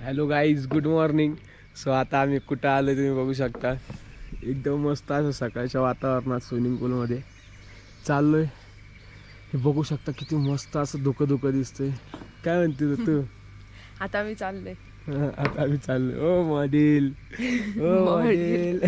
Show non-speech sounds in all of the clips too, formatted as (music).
Hello guys good morning so आता आम्ही कुठं आलो तुम्ही बघू शकता. एकदम मस्त असं सकाळच्या वातावरणात स्विमिंग पूलमध्ये चाललोय. हे बघू शकता किती मस्त असं धुकं धुकं दिसतंय. काय म्हणते तू तू? (laughs) आता मी चाललोय. (laughs) आता आम्ही चाललोय. ओ मॉडेल (laughs) ओ मॉडेल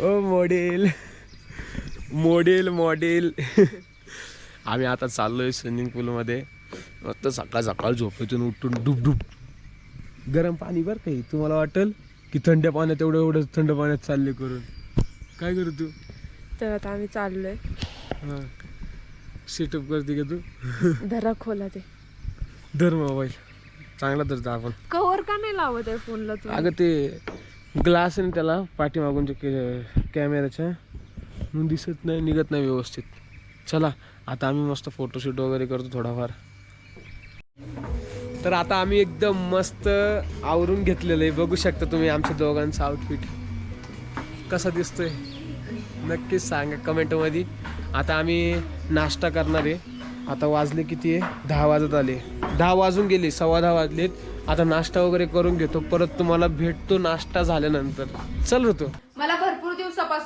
ओ मॉडेल मॉडेल मॉडेल आम्ही आता चाललोय स्विमिंग पूलमध्ये मस्त सकाळ सकाळ झोपेतून उठून डुब डुब गरम पाणी बरं काही तुम्हाला वाटेल की थंड पाण्यात एवढं एवढं थंड पाण्यात चालले करून? काय करू तू तर आता आम्ही चाललोय. हां. सेटअप करते का तू? धरा खोला ते. धर मोबाईल. चांगला धरतो आपण. कवर का नाही लावत आहे फोनला तू? अगं ते ग्लास आहे ना त्याला पाठीमागून जे कॅमेऱ्याच्या म्हणून दिसत नाही निघत नाही व्यवस्थित. चला आता आम्ही मस्त फोटोशूट वगैरे करतो थोडाफार. तर आता आम्ही एकदम मस्त आवरून घेतलेलं आहे. बघू शकता तुम्ही आमच्या दोघांचं आउटफिट कसं दिसतोय? नक्कीच सांगा कमेंटमध्ये. आता आम्ही नाश्ता करणार आहे. आता वाजले किती आहे? दहा वाजत आले. दहा वाजून गेले सव्वा दहा वाजलेत. आता नाश्ता वगैरे करून घेतो. परत तुम्हाला भेटतो नाश्ता झाल्यानंतर. चल ऋतू.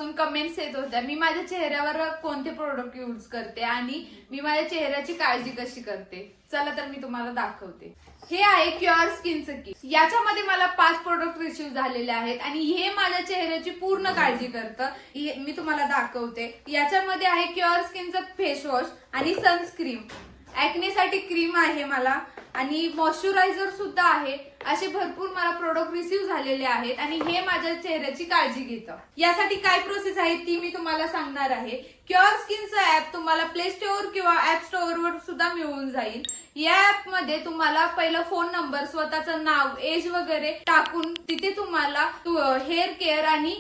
पासून कमेंट्स येत होत्या. मी माझ्या चेहऱ्यावर कोणते प्रोडक्ट यूज करते आणि मी माझ्या चेहऱ्याची काळजी कशी करते? चला तर मी तुम्हाला दाखवते. हे आहे क्युअर स्किनचं की याच्यामध्ये मला पाच प्रोडक्ट रिसिव्ह झालेले आहेत आणि हे माझ्या चेहऱ्याची पूर्ण काळजी करतं. मी तुम्हाला दाखवते. याच्यामध्ये आहे क्युअर स्किनचं फेस वॉश आणि सनस्क्रीम ऍक्नेसाठी क्रीम आहे मला. आणि मॉइश्चरायझर सुद्धा आहे. असे भरपूर मला प्रोडक्ट रिसीव्ह झालेले आहेत आणि हे माझ्या चेहऱ्याची काळजी घेतं. यासाठी काय प्रोसेस आहे ती मी तुम्हाला सांगणार आहे. क्युअर स्किनचं ऍप तुम्हाला प्ले स्टोअर किंवा ऍप स्टोअरवर सुद्धा मिळून जाईल. या ऍपमध्ये तुम्हाला पहिलं फोन नंबर स्वतःचं नाव एज वगैरे टाकून तिथे तुम्हाला हेअर केअर आणि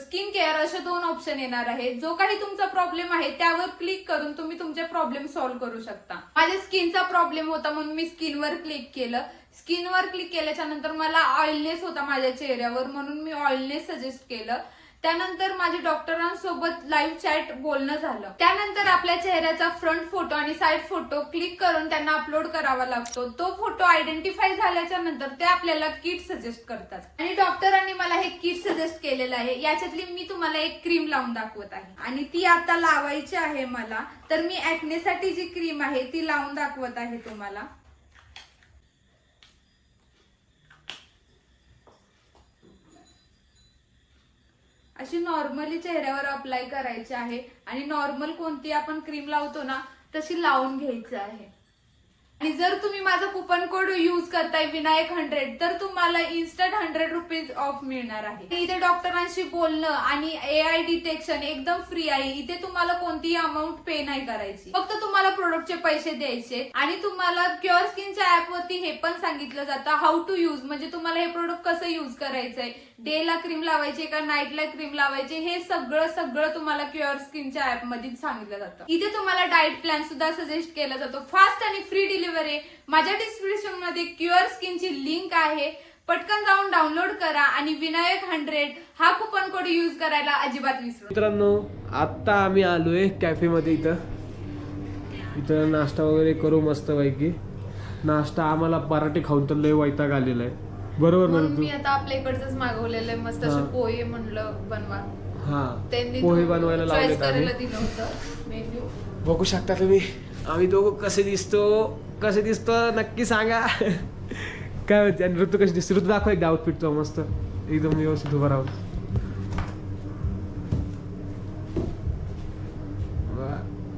स्किन केअर असे दोन ऑप्शन येणार आहे जो काही तुमचा प्रॉब्लेम आहे त्यावर क्लिक करून तुम्ही तुमचे प्रॉब्लेम सॉल्व्ह करू शकता. माझ्या स्किनचा प्रॉब्लेम होता म्हणून मी स्किनवर क्लिक केलं. स्किनवर क्लिक केल्याच्यानंतर मला ऑइलनेस होता माझ्या चेहऱ्यावर म्हणून मी ऑइलनेस सजेस्ट केलं. त्यानंतर माझ्या डॉक्टरांसोबत लाईव्ह चॅट बोलणं झालं. त्यानंतर आपल्या चेहऱ्याचा फ्रंट फोटो आणि साईड फोटो क्लिक करून त्यांना अपलोड करावा लागतो. तो फोटो आयडेंटिफाय झाल्याच्यानंतर ते आपल्याला किट सजेस्ट करतात. आणि डॉक्टरांनी मला हे किट सजेस्ट केलेलं आहे. याच्यातली मी तुम्हाला एक क्रीम लावून दाखवत आहे. आणि ती आता लावायची आहे मला. तर मी ऍक्नेसाठी जी क्रीम आहे ती लावून दाखवत आहे तुम्हाला. अशी नॉर्मली चेहऱ्यावर अप्लाय करायची आहे. आणि नॉर्मल कोणती आपण क्रीम लावतो ना तशी लावून घ्यायची आहे. आणि जर तुम्ही माझा कुपन कोड युज करताय विनायक हंड्रेड तर तुम्हाला इन्स्टंट हंड्रेड रुपीज ऑफ मिळणार आहे. इथे डॉक्टरांशी बोलणं आणि ए आय डिटेक्शन एकदम फ्री आहे. इथे तुम्हाला कोणतीही अमाऊंट पे नाही करायची. फक्त तुम्हाला प्रोडक्टचे पैसे द्यायचे आणि तुम्हाला क्युअर स्किनच्या ऍप वरती हे पण सांगितलं जातं. हाऊ टू यूज म्हणजे तुम्हाला हे प्रोडक्ट कसं युज करायचंय? डेला क्रीम लावायची का नाईटला क्रीम लावायची? हे सगळं सगळं तुम्हाला क्युअर स्किनच्या ऍपमध्ये सांगितलं जातं. इथे तुम्हाला डाएट प्लॅन सुद्धा सजेस्ट केला जातो. फास्ट आणि फ्री डिलिव्हरी माझ्या डिस्क्रिप्शनमध्ये क्युअर स्किनची लिंक आहे. पटकन जाऊन डाउनलोड करा आणि विनायक हंड्रेड हा कुपन कोड युज करायला अजिबात विसरू नका. मित्रांनो आत्ता आम्ही आलोय कॅफेमध्ये इथं. इथं नाश्ता वगैरे करू मस्त पैकी नाश्ता आम्हाला पराठे खाऊन तर लय वैताग आलेला आहे. बरोबर मी आता आपल्या इकडचंच मागवलेलं आहे. मस्त हा. असे पोहे म्हणलं बनवा. हा त्यांनी पोहे बनवायला मेन्यू बघू शकता तुम्ही. आम्ही दोघं कसे दिसतो? कसे दिसतो नक्की सांगा. काय होते? आणि ऋतू कशी दिसते? ऋतू दाखव एकदा आउटफिट तो मस्त. एकदम व्यवस्थित उभा राहून.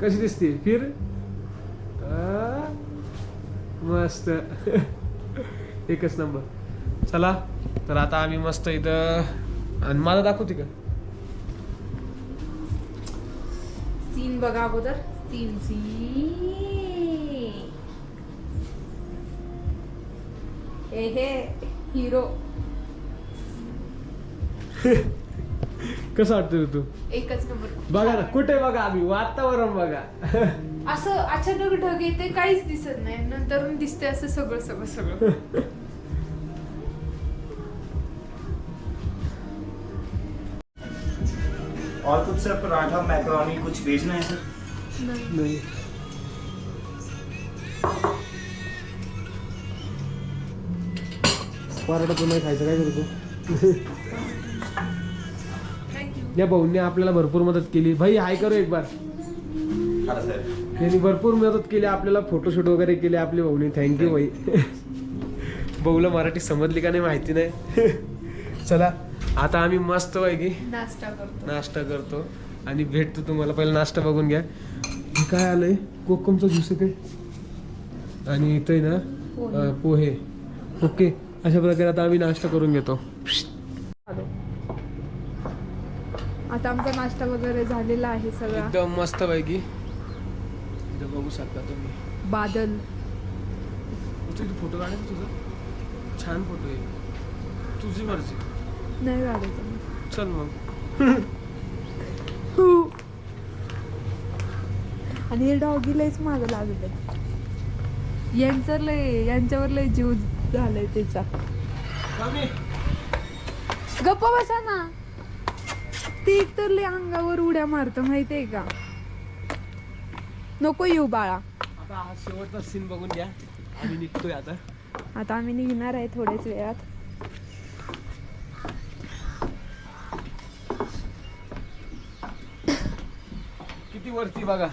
कशी दिसते? फिर? मस्त. एकच नंबर चला तर आता आम्ही मस्त इथं आणि मला दाखवते का? सीन बघा अगोदर. सीन सीन हे हे हिरो कसं वाटतं ऋतू एकच नंबर. बघा ना कुठे बघा आम्ही? वातावरण बघा. असं अचानक ढग येते काहीच दिसत नाही. नंतर दिसते असं सगळं सगळं सगळं. और कुछ सर पराठा मैक्रोनी कुछ भेजना है सर? नाही। पराठा तू नाही खायचं काय करतो? या भाऊंनी आपल्याला भरपूर मदत केली. भाई हाय करू एक बार त्यांनी भरपूर मदत केली आपल्याला फोटोशूट वगैरे केले आपले भाऊनी. थँक्यू भाई. भाऊला मराठी समजली का नाही माहिती नाही. चला आता आम्ही मस्त पैकी नाश्ता करतो. नाश्ता करतो आणि भेटतो तुम्हाला. पहिला नाश्ता बघून घ्या. काय आलंय? कोकमचा ज्यूस आहे काय? आणि इथं ना पोहे. ओके. अशा प्रकारे आता आम्ही नाश्ता करून घेतो. आता आमचा नाश्ता वगैरे झालेला आहे सगळा. एकदम मस्त पैकी बघू शकता तुम्ही. बादल. फोटो काढायचा तुझं? छान फोटो आहे. तुझी मर्जी. नाही काढायचं. चल मग. आणि हे डॉगी लयच मागं लागले. यांचं लय यांच्यावर लय जीव झालाय त्याचा कमी गप्पा बसा ना. ती तर लय अंगावर उड्या मारतं माहितीये का? नको येऊ बाळा. आता हा शेवटचा सीन बघून घ्या. आम्ही निघतोय आता. आता आम्ही निघणार आहे थोड्याच वेळात. किती वरती बघा.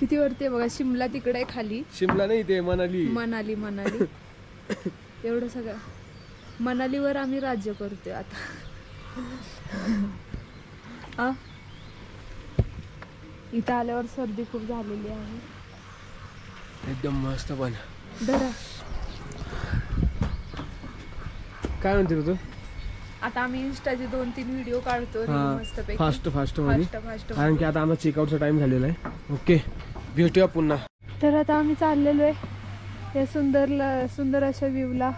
किती वरती आहे बघा? शिमला तिकडे आहे खाली. शिमला नाही ते मनाली. मनाली मनाली. (laughs) (coughs) एवढं सगळं. मनालीवर आम्ही राज्य करतोय आता. (laughs) आ? इथं आल्यावर सर्दी खूप झालेली आहे. एकदम मस्त पण. धरा. काय म्हणते तू आता आम्ही इंस्टाचे दोन तीन व्हिडिओ काढतो मस्त फास्ट फास्ट फास्ट कारण की आता आमचा चेकआउटचा टाइम झालेला आहे. ओके भेटूया पुन्हा. तर आता आम्ही चाललेलो आहे. या सुंदर सुंदर अशा व्ह्यूला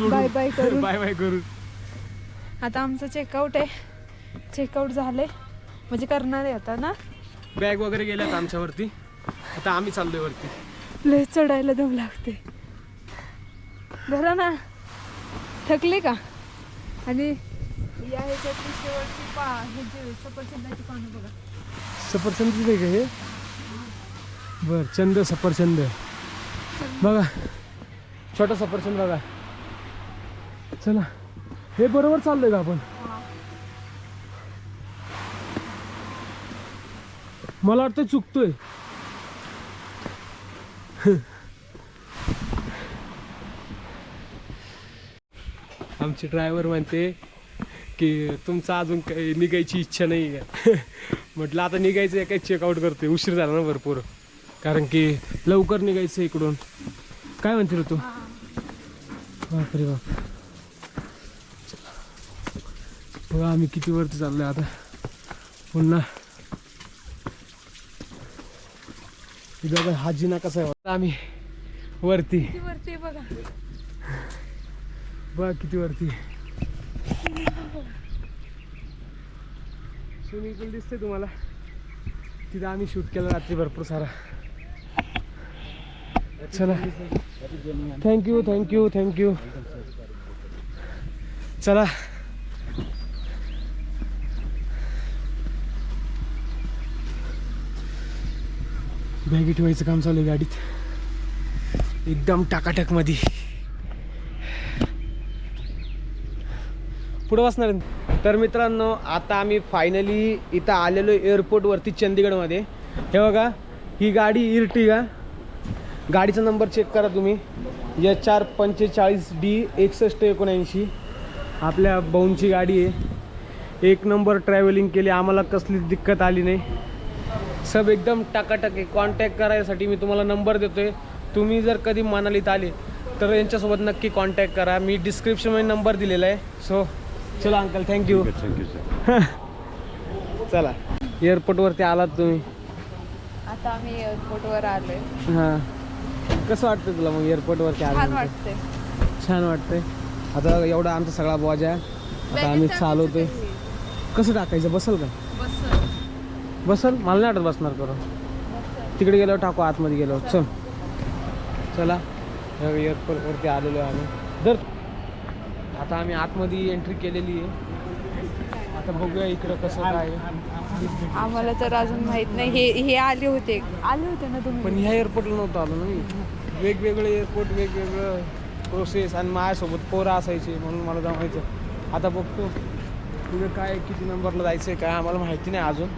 बाय बाय करून. (laughs) बाय बाय करू आता आमचं चेकआउट आहे. चेकआउट झालंय. म्हणजे करणार आहे आता ना? बॅग वगैरे गेल्यात आमच्यावरती. आता आम्ही चाललोय वरती. लय चढायला दम लागते बरं ना. थकले का? आणि या ह्याच्यातली शेवटची पा ह्याची सफरचंदाची पानं बघा. सफरचंद हे? बर चंद सफरचंद. बघा. छोटा सफरचंद बघा. चला. हे बरोबर चाललोय का आपण? मला वाटतं चुकतोय. आमचे ड्रायव्हर म्हणते की तुमचं अजून काही निघायची इच्छा नाही आहे (laughs) म्हटलं आता निघायचं आहे काही चेकआउट करते उशीर झाला ना भरपूर. कारण की लवकर निघायचं इकडून. काय म्हणते रे तू बापरे बाप. बघा आम्ही किती वरती चाललोय आता. पुन्हा. बघा हा जिना कसा आहे. आम्ही वरती. वरती बघा. बघा किती वरती. स्विमिंग पूल दिसते तुम्हाला. तिथं आम्ही शूट केलं रात्री भरपूर सारा. चला. Thank you thank you thank you चला. बॅगी ठेवायचं काम चालू आहे गाडीत. एकदम टाकाटकमध्ये पुढं बसणार तर मित्रांनो आता आम्ही फायनली इथं आलेलो एअरपोर्टवरती चंदीगडमध्ये. हे बघा ही गाडी इर्टिगा गाडीचा नंबर चेक करा तुम्ही. एच चार पंचेचाळीस डी एकसष्ट एकोणऐंशी. आपल्या भाऊंची गाडी आहे. एक नंबर ट्रॅव्हलिंग केली. आम्हाला कसलीच दिक्कत आली नाही. सब एकदम टाकाटक. आहे कॉन्टॅक्ट करायसाठी मी तुम्हाला नंबर देतोय. तुम्ही जर कधी मनालीत आले तर यांच्यासोबत नक्की कॉन्टॅक्ट करा. मी डिस्क्रिप्शनमध्ये नंबर दिलेला आहे. सो चला अंकल थँक्यू (laughs) चला. एअरपोर्टवरती आलात तुम्ही. आता आम्ही एअरपोर्टवर आलोय. हां. कसं वाटतं तुला मग एअरपोर्टवरती छान आलं वाटतंय. छान वाटतंय. आता एवढा आमचा सगळा बॉज आहे. आता आम्ही चालवतोय. कसं टाकायचं? बसल का? बसल. मला नाही वाटत बसणार करून. तिकडे गेलो टाकू आतमध्ये गेलो चल. चला. एअरपोर्टवरती आलेलो आहे आम्ही. दर आता आम्ही आतमध्ये एंट्री केलेली आहे. आता बघूया इकडं कसं काय आहे. आम्हाला तर अजून माहीत नाही. हे हे आले होते. आले होते ना तुम्ही? पण ह्या एअरपोर्टला नव्हतं आलो ना मी. वेगवेगळे एअरपोर्ट वेगवेगळं प्रोसेस आणि माझ्यासोबत पोरं असायचे म्हणून मला जमायचं. आता बघतो तुझं काय किती नंबरला जायचं आहे काय आम्हाला माहिती नाही अजून.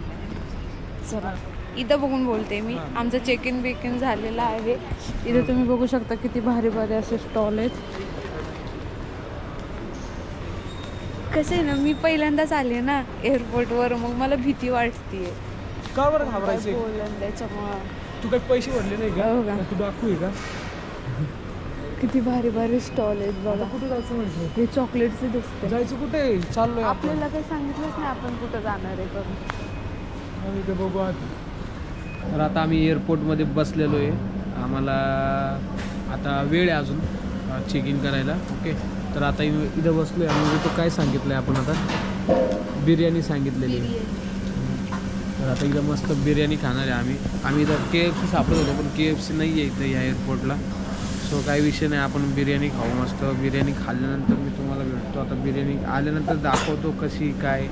चला. इथं बघून बोलते मी. आमचं चेक इन बेकिन झालेलं आहे. इथं तुम्ही बघू शकता किती भारी भारी असे स्टॉल आहेत. कसं आहे ना मी पहिल्यांदाच आले ना एअरपोर्टवर मग मला भीती वाटते का बरं घाबरायचे त्याच्यामुळं. तू काही पैसे भरले नाही हो का? का तू डाकू आहे का? किती भारी भारी स्टॉल आहेत बघा. कुठे जायचं म्हणजे हे चॉकलेटचे दिसते जायचं कुठे? चाललोय आपण. आपल्याला काही सांगितलंच नाही आपण कुठं जाणार आहे करून आम्ही ते बघू तर आता आम्ही एअरपोर्टमध्ये बसलेलो आहे. आम्हाला आता वेळ आहे अजून चेक इन करायला. ओके तर आता इ- इथं बसलो आहे आणि तो काय सांगितलं आहे आपण आता? बिर्याणी सांगितलेली आहे. तर आता इथं मस्त बिर्याणी खाणार आहे आम्ही. आम्ही इथं के एफ सी सापडत होतो पण के एफ सी नाही आहे इथं या एअरपोर्टला सो काही विषय नाही आपण बिर्याणी खाऊ मस्त. बिर्याणी खाल्ल्यानंतर मी तुम्हाला भेटतो. आता बिर्याणी आल्यानंतर दाखवतो कशी काय.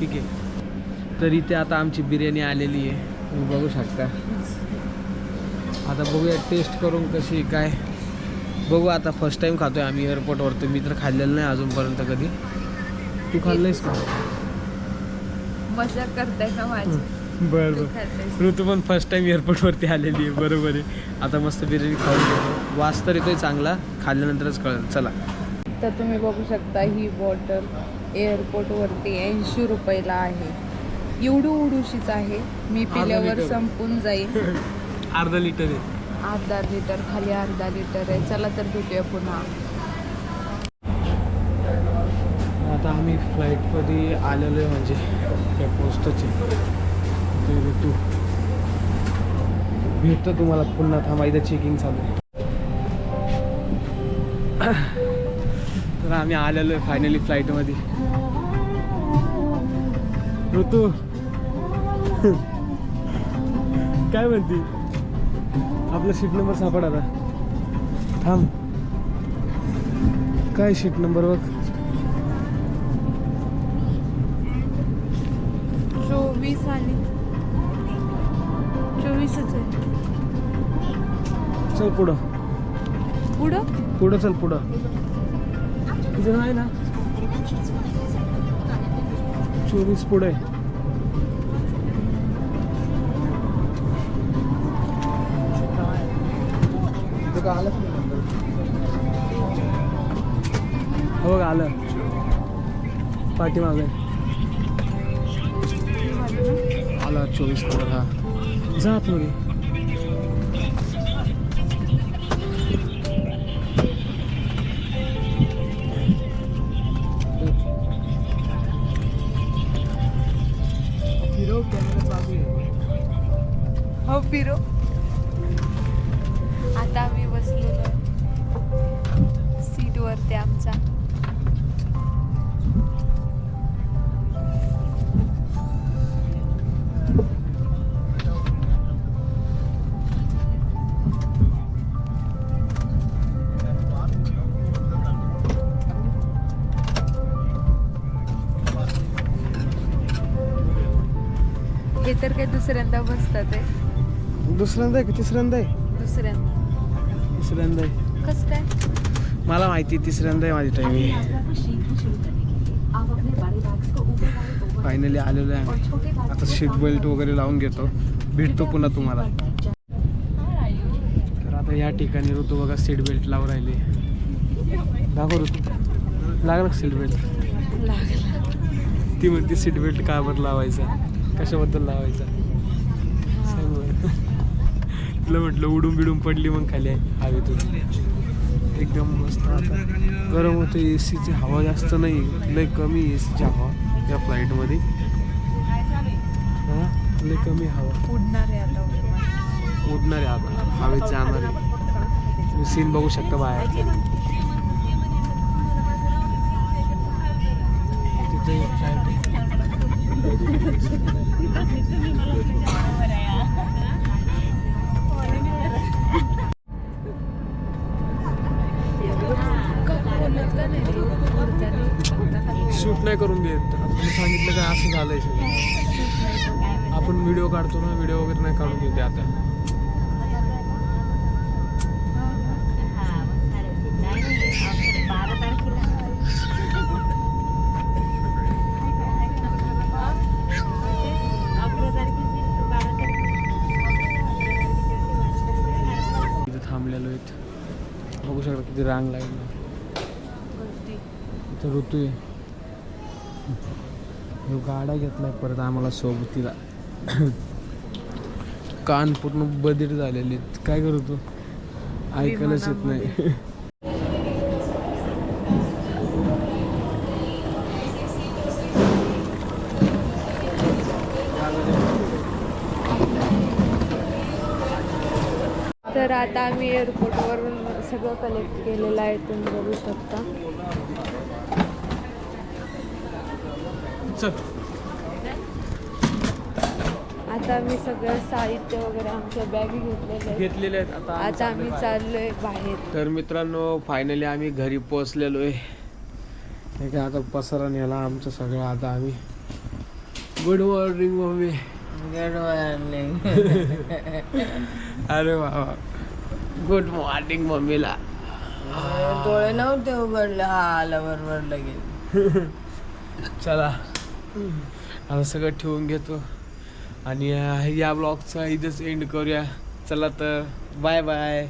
ठीक आहे. तर इथे आता आमची बिर्याणी आलेली आहे. तुम्ही बघू शकता. आता बघूया टेस्ट करून कशी काय. बघू आता फर्स्ट टाईम खातो आहे आम्ही एअरपोर्टवरती मी तर खाल्लेलं नाही अजूनपर्यंत कधी. तू खाल्लंयस का? मजा करताय का माझी? बरं बरं. ऋतू पण फर्स्ट टाइम एअरपोर्टवरती आलेली आहे. बरोबर आहे. आता मस्त बिर्याणी खाऊन घेतो वास तर येतोय चांगला. खाल्ल्यानंतरच कळेल. चला. तर तुम्ही बघू शकता ही बॉटल एअरपोर्टवरती ऐंशी रुपयाला आहे. एवढी उडूशीच आहे. मी पिल्यावर. संपून जाईल. (laughs) अर्धा लिटर आहे. अर्धा लिटर खाली अर्धा लिटर आहे. चला तर भेटूया पुन्हा. आम्ही फ्लाईटमध्ये आलेलो आहे म्हणजे काय पोचतोच आहे ते. ऋतू भेटतो तुम्हाला पुन्हा थांबा इथं चेकिंग चालू आहे. तर आम्ही आलेलो आहे फायनली फ्लाईटमध्ये. ऋतू. काय म्हणते? आपला सीट नंबर सापड आता. थांब. काय सीट नंबर बघ? चोवीस आणि चोवीसच आहे. चल पुढं. पुढं? पुढं चल पुढं. तुझं नाही ना? चोवीस पुढे हो का आलं? पाठीमागे आला चोवीस नंबर हा जात मध्ये फिरव काय दुसऱ्यांदा बसतात आहे दुसऱ्यांदा आहे का? तिसऱ्यांदा आहे? दुसऱ्यांदा. तिसऱ्यांदा आहे. कस काय? मला माहिती आहे, तिसऱ्यांदा आहे माझी टायमिंग फायनली आलेलो आहे. आता सीट बेल्ट वगैरे लावून घेतो. भेटतो पुन्हा तुम्हाला. तर आता या ठिकाणी ऋतू बघा सीट बेल्ट लावून राहिली. दाखव ऋतू. लागला सीट बेल्ट ती म्हणते सीट बेल्ट का बरं लावायचा? कशाबद्दल लावायचा? सांग. तिला म्हटलं उडून बिडून पडली मग खाली हवेतून. एकदम मस्त आता. गरम होतं ए सीची हवा जास्त नाही लय कमी ए सीची हवा या फ्लाईटमध्ये. हां? लय कमी हवा. उडणार आहे आता उडणार. आहे आता. हवेत जाणार. आहे तुम्ही सीन बघू शकता बाहेर. तिथे एक नाही शूट नाही करून देत. आपण सांगितलं काय असं झालंय आपण व्हिडिओ काढतो ना व्हिडिओ वगैरे नाही काढून देते आता. रांग लागली. इथं ऋतू आहे गाडा घेतलाय परत आम्हाला सोबतीला. कान पूर्ण बधीर झालेले. काय करू तू? ऐकायलाच येत नाही. आता आम्ही एअरपोर्टवरून सगळं कलेक्ट केलेलं आहे तुम्ही बघू शकता. आता आम्ही सगळं साहित्य वगैरे आमच्या बॅगी घेतलेले आहेत. घेतलेले आहेत. आता आम्ही आता आम्ही चाललोय बाहेर. तर मित्रांनो फायनली आम्ही घरी पोहोचलेलो आहे हे काय आता पसारा नेला आमचं सगळं. आता आम्ही गुड मॉर्निंग मम्मी अरे वा. गुड मॉर्निंग मम्मीला डोळे नव्हते उघडले. हा आला बरोबर लगेच. (laughs) चला. आता सगळं ठेवून घेतो. आणि या ब्लॉगचा इथंच एंड करूया. चला तर बाय बाय